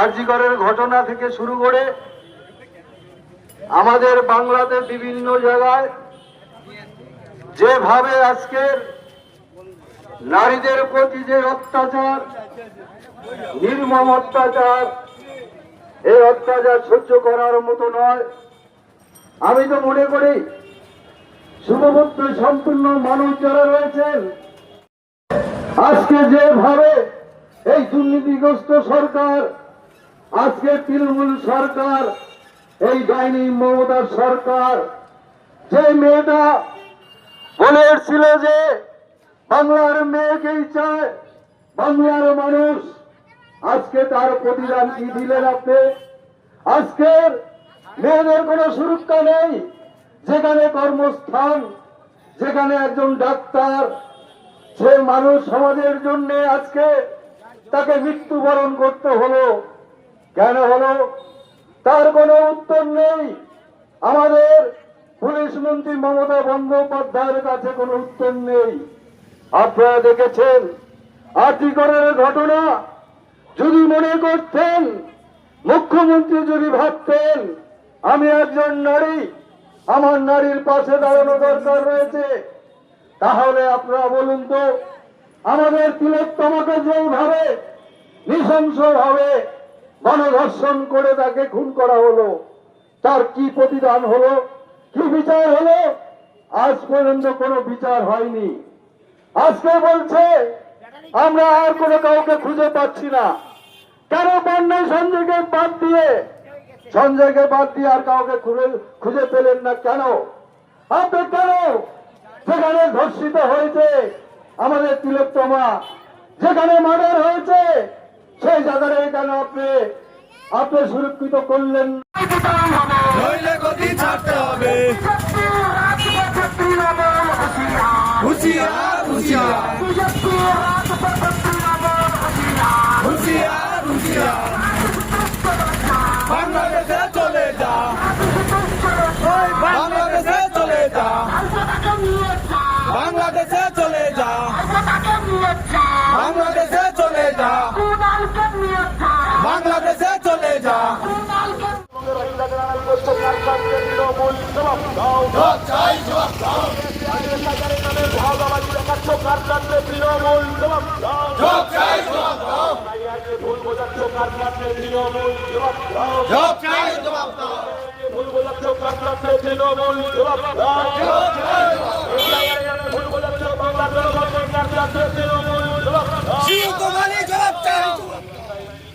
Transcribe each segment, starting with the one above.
আরজিকরের ঘটনা থেকে শুরু করে আমাদের বাংলাতে বিভিন্ন জায়গায় যেভাবে আজকের নারীদের প্রতি যে অত্যাচার, নির্মম অত্যাচার, এই অত্যাচার সহ্য করার মতো নয়। আমি তো মনে করি শুভবুদ্ধ সম্পূর্ণ মানুষ যারা রয়েছেন, আজকে যেভাবে এই দুর্নীতিগ্রস্ত সরকার, আজকে তৃণমূল সরকার, এই ডাইনি মমতার সরকার, যে মেয়েটা বলে এসেছিল যে বাংলার মেয়েকেই চায়, বাংলার মানুষ, আজকে তার প্রতিদান কি দিলেন আপনি? আজকের মেয়েদের কোনো সুরক্ষা নেই, যেখানে কর্মস্থান, যেখানে একজন ডাক্তার সে মানুষ সমাজের জন্য আজকে তাকে মৃত্যুবরণ করতে হলো। কেন হলো? তার কোনো উত্তর নেই। আমাদের পুলিশ মন্ত্রী মমতা বন্দ্যোপাধ্যায়ের কাছে কোনো উত্তর নেই। আপনারা দেখেছেন আর্টিকরের ঘটনা। যদি মনে করতেন, মুখ্যমন্ত্রী যদি ভাবতেন, আমি একজন নারী, আমার নারীর পাশে দাঁড়ানো দরকার রয়েছে। তাহলে আপনারা বলুন তো আমাদের তিলোত্তমাকে যেইভাবে নৃশংস ভাবে গণধর্ষণ করে তাকে খুন করা হলো। তার কি প্রতিদান হলো? কি বিচার হলো? আজ পর্যন্ত কোনো বিচার হয়নি। আজকে বলছে, আমরা আর কোনো কাউকে খুঁজে পাচ্ছি না। কেন বন্যায় সঞ্জয়কে বাদ দিয়ে? সঞ্জয়কে বাদ দিয়ে আর কাউকে খুঁজে খুঁজে পেলেন না কেন? আপনি কেন সেখানে ধর্ষিত হয়েছে? আমাদের তিলোত্তমা যেখানে মার্ডার হয়েছে সেই জায়গাটা এখানে আপনি আপনি সুরক্ষিত করলেন। ছাড়তে হবে। জবাব চাই জবাব দাও। জবাব চাই জবাব দাও জবাব চাই জবাব দাও শিউ তোমারই জবাব চাই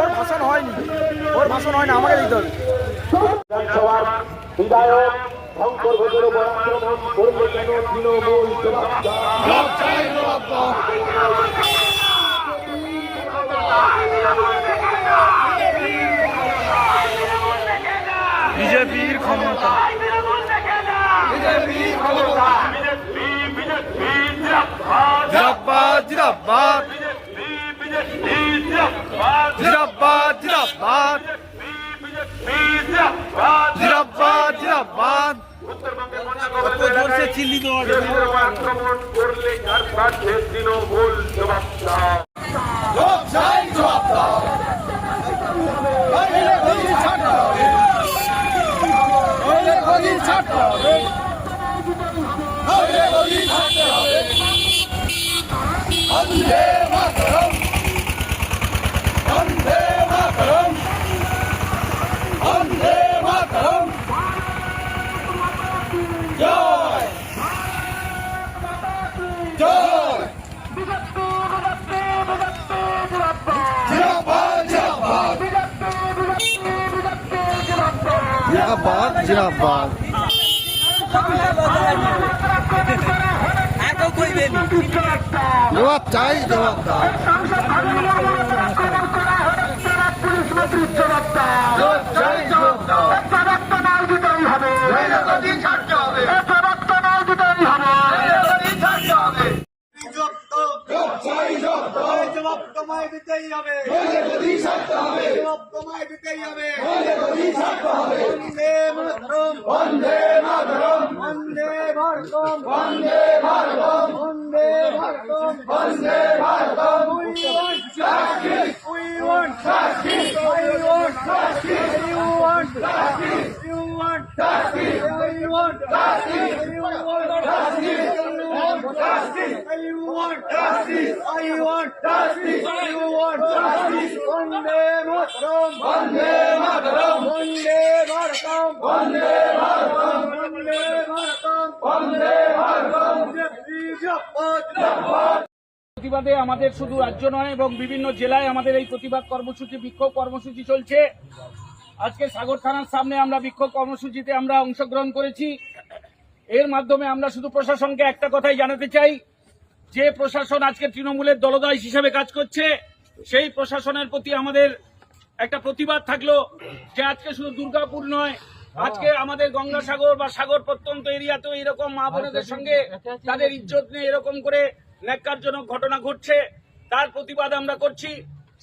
ওর ভাষণ হয়নি। ওর ভাষণ হয় না আমাকে দিতে হবে। বিধানসভার বিধায়ক শঙ্কর ঘোষের তৃণমূল জবাব দাও বিজেপির ক্ষমতা। জিরাব্বাদ জিরাব্বাদ জিরাব্বাদ জিরাব্বাদ জিরাবাদ জিরাবাদ জিরাবাদ চিল্লি আক্রমণ করলে প্রার্থে তৃণমূল জবাব জিরাবাদ জিরাবাদ জবাব চাই জবাব দাও। জবাব তোমায় দিতেই হবে জবাব তোমায় দিতেই হবে भारतम वंदे भारतम वंदे भारतम वंदे Bharatam we want justice we want justice we want justice you want justice you want justice you want justice you want justice you want justice you want justice I want justice you want justice वंदे मातरम वंदे मातरम वंदे भारतम वंदे भारतम वंदे প্রতিবাদে আমাদের শুধু রাজ্য নয়, এবং বিভিন্ন জেলায় আমাদের এই প্রতিবাদ কর্মসূচি, বিক্ষোভ কর্মসূচি চলছে। আজকে সাগর থানার সামনে আমরা বিক্ষোভ কর্মসূচিতে আমরা অংশগ্রহণ করেছি। এর মাধ্যমে আমরা শুধু প্রশাসনকে একটা কথাই জানাতে চাই। যে প্রশাসন আজকে তৃণমূলের দলদাস হিসেবে কাজ করছে, সেই প্রশাসনের প্রতি আমাদের একটা প্রতিবাদ থাকল যে আজকে শুধু দুর্গাপুর নয় আজকে আমাদের গঙ্গাসাগর বা সাগর প্রত্যন্ত এরিয়াতেও এরকম মা বোনেদের সঙ্গে তাদের ইজ্জত নিয়ে এরকম করে ন্যাক্কারজনক ঘটনা ঘটছে তার প্রতিবাদ আমরা করছি।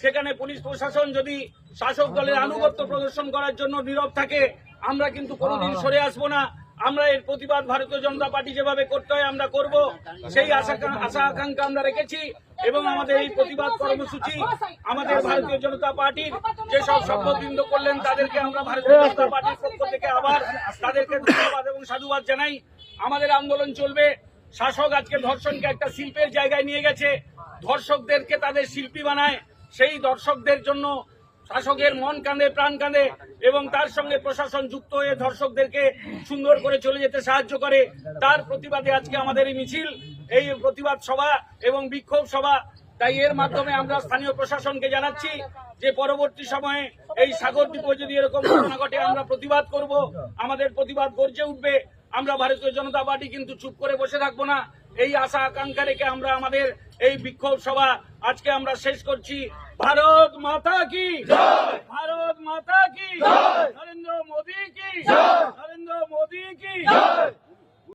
সেখানে পুলিশ প্রশাসন যদি শাসক দলের আনুগত্য প্রদর্শন করার জন্য নীরব থাকে আমরা কিন্তু কোনোদিন সরে আসব না। আমরা এর প্রতিবাদ ভারতীয় জনতা পার্টি যেভাবে করতে হয় আমরা করব। সেই আশা আশা আকাঙ্ক্ষা আমরা রেখেছি এবং আমাদের এই প্রতিবাদ কর্মসূচি আমাদের ভারতীয় জনতা পার্টির যেসব শপথবৃন্দ করলেন তাদেরকে আমরা ভারতীয় জনতা পার্টির পক্ষ থেকে আবার তাদেরকে ধন্যবাদ এবং সাধুবাদ জানাই। আমাদের আন্দোলন চলবে। শাসক আজকে ধর্ষণকে একটা শিল্পের জায়গায় নিয়ে গেছে। ধর্ষকদেরকে তাদের শিল্পী বানায়। সেই দর্শকদের জন্য শাসকের মন কাঁদে, প্রাণ কাঁদে এবং তার সঙ্গে প্রশাসন যুক্ত হয়ে ধর্ষকদেরকে সুন্দর করে চলে যেতে সাহায্য করে। তার প্রতিবাদে আজকে আমাদের এই মিছিল, এই প্রতিবাদ সভা এবং বিক্ষোভ সভা। তাই এর মাধ্যমে আমরা স্থানীয় প্রশাসনকে জানাচ্ছি যে পরবর্তী সময়ে এই সাগর দ্বীপে যদি এরকম ঘটনা ঘটে, আমরা প্রতিবাদ করব। আমাদের প্রতিবাদ গর্জে উঠবে। আমরা ভারতীয় জনতা পার্টি কিন্তু চুপ করে বসে থাকব না। এই আশা, আকাঙ্ক্ষা রেখে আমরা আমাদের এই বিক্ষোভ সভা আজকে আমরা শেষ করছি। ভারত মাতা কি ভারত মাতা কি নরেন্দ্র মোদী কি নরেন্দ্র মোদী কি